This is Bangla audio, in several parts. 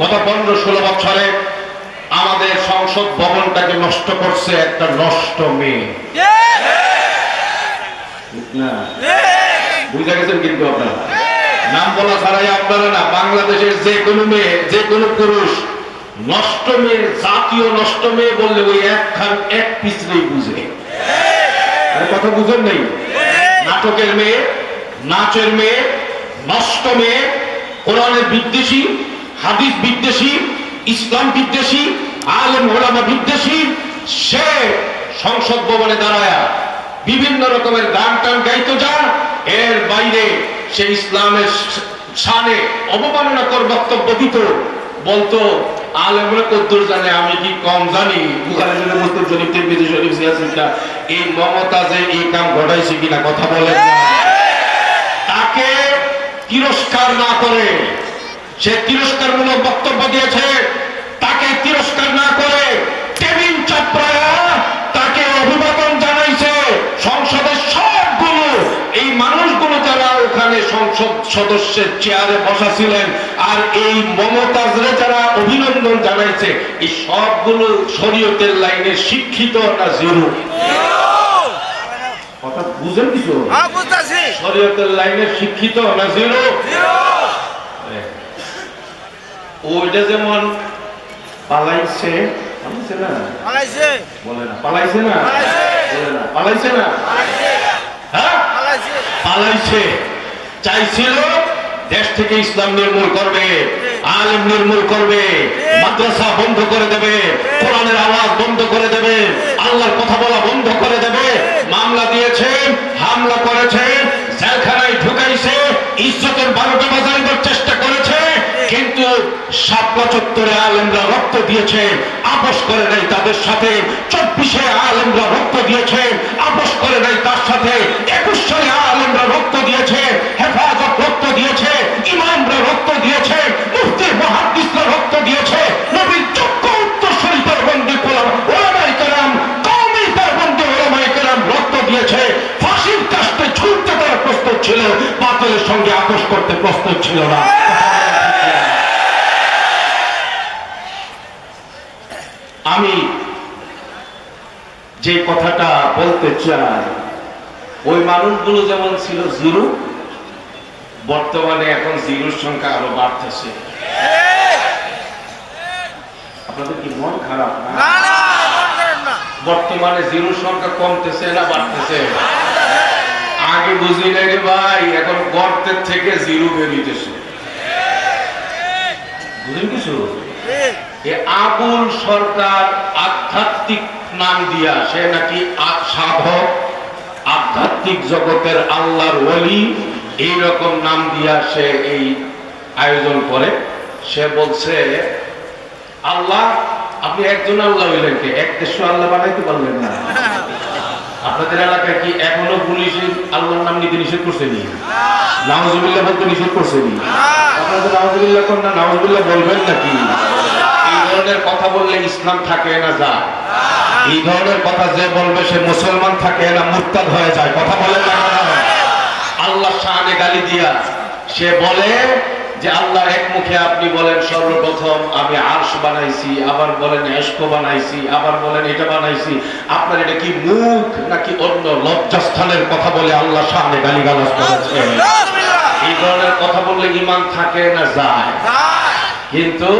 গত পনেরো ষোলো বছরে আমাদের সংসদ ভবনটাকে নষ্ট করছে একটা নষ্ট মেয়ে। কিন্তু আপনারা? নাম বলা ছাড়াই আপনারা না, বাংলাদেশের যে কোনো মেয়ে, যে কোনো পুরুষ নষ্ট মেয়ে, জাতীয় নষ্ট মেয়ে বললে ওই একখান এক পিছলেই বুঝে। কথা বুঝেন নেই? নাটকের মেয়ে, নাচের মেয়ে, নষ্ট মেয়ে, কোরআনের বিদ্বেষী হাদিস বিদ্বেষী, ইসলাম বিদ্বেষী, আলেম ওলামা বিদ্বেষী, সে সংসদ ভবনে দাঁড়ায়া বিভিন্ন রকমের গান টান গাইতো যা এর বাইরে সে ইসলামের সানে অবমাননাকর বক্তব্য দিত। বলতো, আলেমরা আমি কি কম জানি? এই কথা বলেন তাকে তিরস্কার না করে সে তিরস্কারমূলক বক্তব্য দিয়েছে তাকে তিরস্কার না করে টেবিল চাপড়ায়া তাকে অভিবাদন জানাইছে সংসদের সবগুলো। এই মানুষগুলো যারা ওখানে সংসদ সদস্যের চেয়ারে বসা ছিলেন আর এই মমতাজরে যারা অভিনন্দন জানাইছে এই সবগুলো শরীয়তের লাইনে শিক্ষিত না জিরো। কথা বুঝেন কিছু? হ্যাঁ শরীয়তের লাইনে শিক্ষিত না জিরো। ওইটা যেমন পালাইছে পালাইছে না? পালাইছে। বলে না পালাইছে না? বলে না পালাইছে না? পালাইছে। পালাইছে। চাইছিল দেশ থেকে ইসলাম নির্মূল করবে আলেম নির্মূল করবে মাদ্রাসা বন্ধ করে দেবে কোরআনের আওয়াজ বন্ধ করে দেবে আল্লাহর কথা বলা বন্ধ করে দেবে মামলা দিয়েছে হামলা করেছে জেলখানায় ঢুকাইছে ইজ্জতের বারোটা চেষ্টা করেছে কিন্তু শাপলা চত্বরে আলেমরা রক্ত দিয়েছে আপোষ করে নাই তাদের সাথে। চব্বিশে আলেমরা রক্ত দিয়েছে আপোষ করে নাই তার সাথে। একুশ সালে আলেমরা রক্ত দিয়েছে, হেফাজত রক্ত দিয়েছে, ইমামরা রক্ত দিয়েছে, মুফতি মহাদিসরা রক্ত দিয়েছে। নবীর ওলামাই বন্দী ওলামাই রক্ত দিয়েছে। ফাঁসির কাস্তে ছুটতে তারা প্রস্তুত ছিল, বাতিলের সঙ্গে আপোষ করতে প্রস্তুত ছিল না। আমি যে কথাটা বলতে চাই ওই মানুষগুলো যেমন ছিল জিরো বর্তমানে এখন জিরোর সংখ্যা আরও বাড়তেছে। আপনাদের কি মন খারাপ না? মন বর্তমানে জিরোর সংখ্যা কমতেছে না বাড়তেছে? আগে বুঝি নাই রে ভাই এখন গর্তের থেকে জিরো বেরিয়েছে। বুঝলেন কিছু? আবুল সরকার আধ্যাত্মিক নাম দিয়া, সে নাকি সাধক, আধ্যাত্মিক জগতের আল্লাহর ওলি, এইরকম নাম দিয়া সে এই আয়োজন করে। সে বলছে, আল্লাহ, আপনি একজন আল্লাহ হইলেন কে? এক দেশ আল্লাহ বানাইতে পারলেন না। আপনাদের এলাকায় কি এখনও পুলিশ আল্লাহর নাম নিতে নিষেধ করছেনি নাওজুবিল্লাহ বলতে নিষেধ করছেনি আপনাদের নাওজুবিল্লাহ কোন না নাওজুবিল্লাহ বলবেন নাকি? ধরনের কথা বললে ইসলাম থাকে না যায় এই ধরনের কথা যে বলবে সে মুসলমান থাকে না মুরতাদ হয়ে যায়। কথা বলে না আল্লাহ শাহানে গালি দিয়া সে বলে যে আল্লাহ এক মুখে আপনি বলেন সর্বপ্রথম আমি আরশ বানাইছি আবার বলেন এস্ক বানাইছি আবার বলেন এটা বানাইছি। আপনার এটা কি মুখ নাকি অন্য লজ্জাস্থানের কথা বলে আল্লাহ শাহানে গালি গালাজ করেছে এই ধরনের কথা বললে ইমান থাকে না যায়। কিন্তু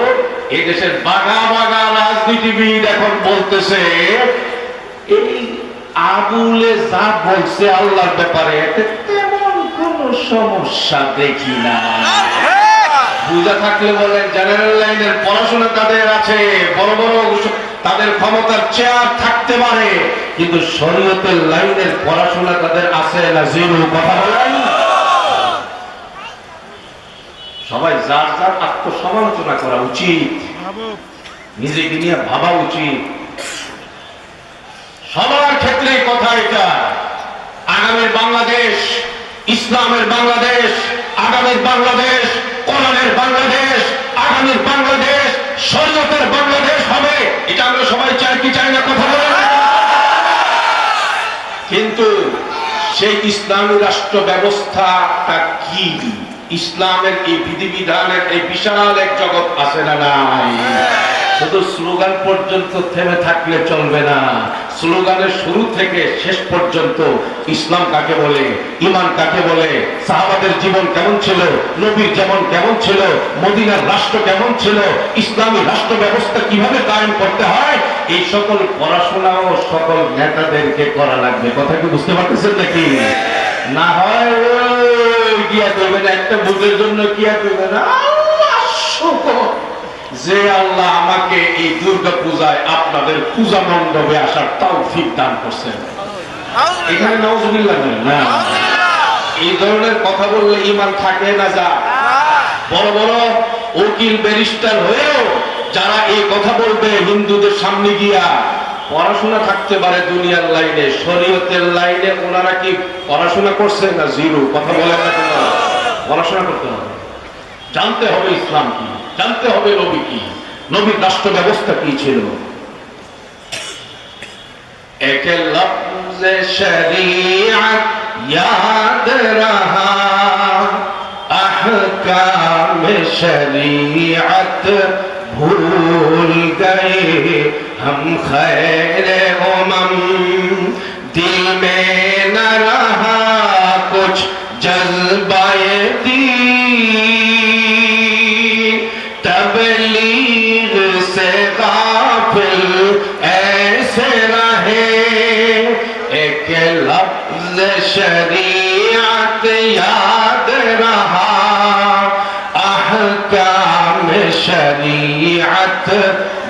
এই দেশের বাগা বাগা রাজনীতিবিদ এখন বলতেছে, এই আবুলে যা বলছে আল্লাহর ব্যাপারে, তেমন কোন সমস্যা দেখি না। বুঝা থাকলে বলেন জেনারেল লাইনের পড়াশোনা তাদের আছে, বড় বড় তাদের ক্ষমতার চেয়ার থাকতে পারে, কিন্তু শরীয়তের লাইনের পড়াশোনা তাদের আছে না জিরো কথা বলেন। সবাই যার যার আত্মসমালোচনা করা উচিত। নিজেকে নিয়ে ভাবা উচিত। সবার ক্ষেত্রে কথা এটা। আগামীর বাংলাদেশ, ইসলামের বাংলাদেশ, আগামীর বাংলাদেশ, কোরআনের বাংলাদেশ, আগামীর বাংলাদেশ, শরীয়তের বাংলাদেশ হবে। এটা আমরা সবাই চাই কি চাই না কথা বলে কিন্তু সেই ইসলামী রাষ্ট্র ব্যবস্থাটা কি? ইসলামের এই বিধিবিধানের এই বিশাল এক জগৎ আছে না নাই? শুধু স্লোগান পর্যন্ত থেমে থাকলে চলবে না। স্লোগানের শুরু থেকে শেষ পর্যন্ত ইসলাম কাকে বলে, ইমান কাকে বলে, সাহাবাদের জীবন কেমন ছিল, নবীর যেমন কেমন ছিল, মদিনার রাষ্ট্র কেমন ছিল, ইসলামী রাষ্ট্র ব্যবস্থা কীভাবে কায়েম করতে হয়, এই সকল পড়াশোনাও সকল নেতাদেরকে করা লাগবে। কথা কি বুঝতে পারতেছেন নাকি? না হয় গিয়া না একটা বুঝের জন্য গিয়া করবে না। যে আল্লাহ আমাকে এই দুর্গা পূজায় আপনাদের পূজা মণ্ডপে আসার তৌফিক দান করছেন এখানে নওজুবিল্লাহ নেই না। এই ধরনের কথা বললে ইমান থাকে না যা। বড় বড় উকিল ব্যারিস্টার হয়েও যারা এই কথা বলবে হিন্দুদের সামনে গিয়া পড়াশোনা থাকতে পারে দুনিয়ার লাইনে, শরীয়তের লাইনে ওনারা কি পড়াশোনা করছে না জিরো? কথা বলে না কেন? পড়াশোনা করতে হবে। জানতে হবে ইসলাম কি? জানতে হবে নবী কি? নবীর রাষ্ট্র ব্যবস্থা কি ছিল? একে লফজে শরিয়াত ইয়াদ রাহা, আহকাম শরিয়াত ভুল গয়ে ہم خیر امم دل میں نہ رہا کچھ جذبہ دی تبلیغ سے غافل ایسے رہے۔ ایک لفظ شریعت یاد رہا۔ احکام شریعت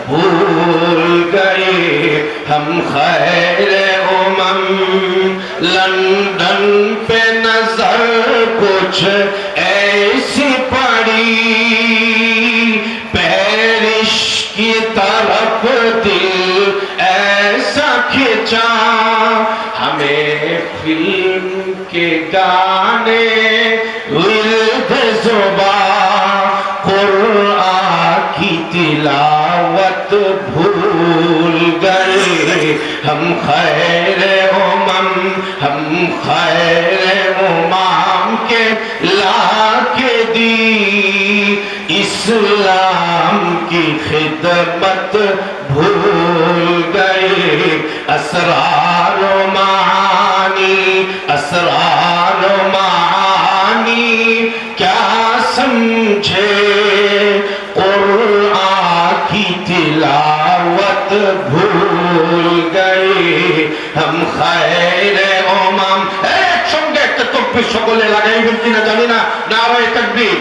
بھول گئے ہم خیر امم لندن پہ نظر کچھ ایسی پڑی پیرش کی طرف دل ایسا کھینچا ہمیں فلم کے گانے ورد زبان हम खैर उमम, हम खैर उमाम के लाके दी। इस्लाम की खिदमत भूल गए असरार मानी সকলে লাগাইবেন কিনা জানি না। নারায় তাকবীর।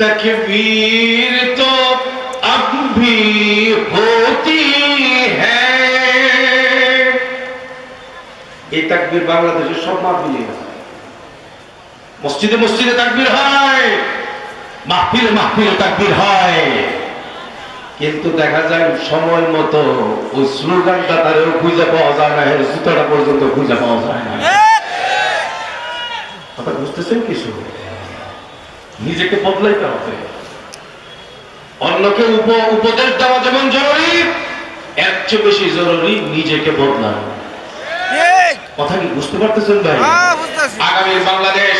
तकबीर तो अब भी होती है এই তাকবীর বাংলাদেশের সব মাহফিলে আছে। মসজিদে মসজিদে তাকবীর হয় মাহফিলে মাহফিলে তাকবীর হয় কিন্তু দেখা যায় সময় মতো ওই স্লোগানটা তারেও খুঁজে পাওয়া যায় না এর জুতোটা পর্যন্ত খুঁজে পাওয়া যায় না কথা বুঝতেছেন কিছু নিজেকে বদলাইতে হবে। অন্যকে উপ- উপদেশ দেওয়া যেমন জরুরি এর চেয়ে বেশি জরুরি নিজেকে বদলানো। কথা কি বুঝতে পারতেছেন ভাই? হ্যাঁ আগামী বাংলাদেশ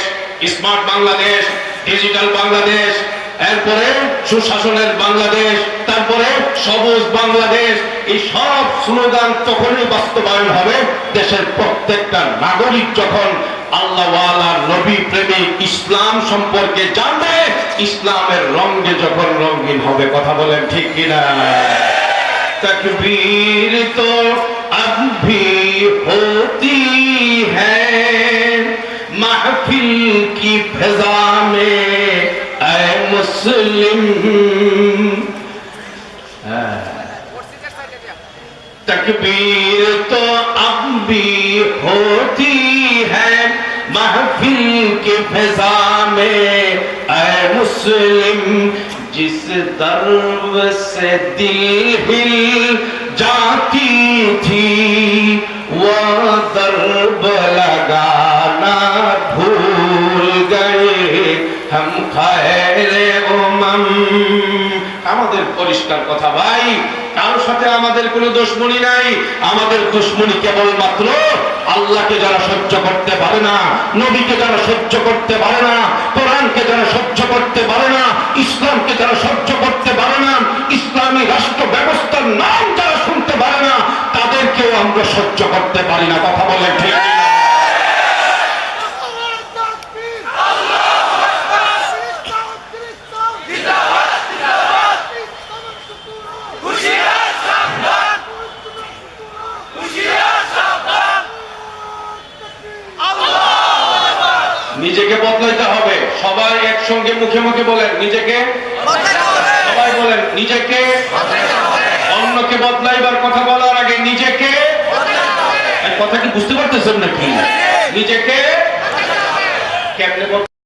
স্মার্ট বাংলাদেশ ডিজিটাল বাংলাদেশ এরপরে সুশাসনের বাংলাদেশ তারপরে সবুজ বাংলাদেশ এই সব স্লোগান তখনই বাস্তবায়ন হবে দেশের প্রত্যেকটা নাগরিক যখন আল্লাহওয়ালা নবী প্রেমিক ইসলাম সম্পর্কে জানবে ইসলামের রঙে যখন রঙিন হবে কথা বলেন ঠিক কিনা तकबीर तो अब भी होती है महफिल की फिजा में ऐ मुस्लिम تکبیر تو اب بھی ہوتی ہے محفل کی فضا میں اے مسلم جس درب سے دل ہل جاتی تھی وہ درب لگانا بھول گئے ہم خیر امم আমাদের পরিষ্কার কথা ভাই কারোর সাথে আমাদের কোনো দুশ্মনী নাই আমাদের দুশ্মনী কেবলমাত্র আল্লাহকে যারা সহ্য করতে পারে না, নবীকে যারা সহ্য করতে পারে না, কোরআনকে যারা সহ্য করতে পারে না, ইসলামকে যারা সহ্য করতে পারে না, ইসলামী রাষ্ট্র ব্যবস্থার নাম যারা শুনতে পারে না, তাদেরকেও আমরা সহ্য করতে পারি না কথা বলে ঠিক কিনা? নিজেকে বদলাইতে হবে। সবাই একসঙ্গে মুখে মুখে বলেন নিজেকে? সবাই বলেন নিজেকে? অন্যকে বদলাইবার কথা বলার আগে নিজেকে? কথা কি বুঝতে পারতেছেন নাকি? নিজেকে? কেমনে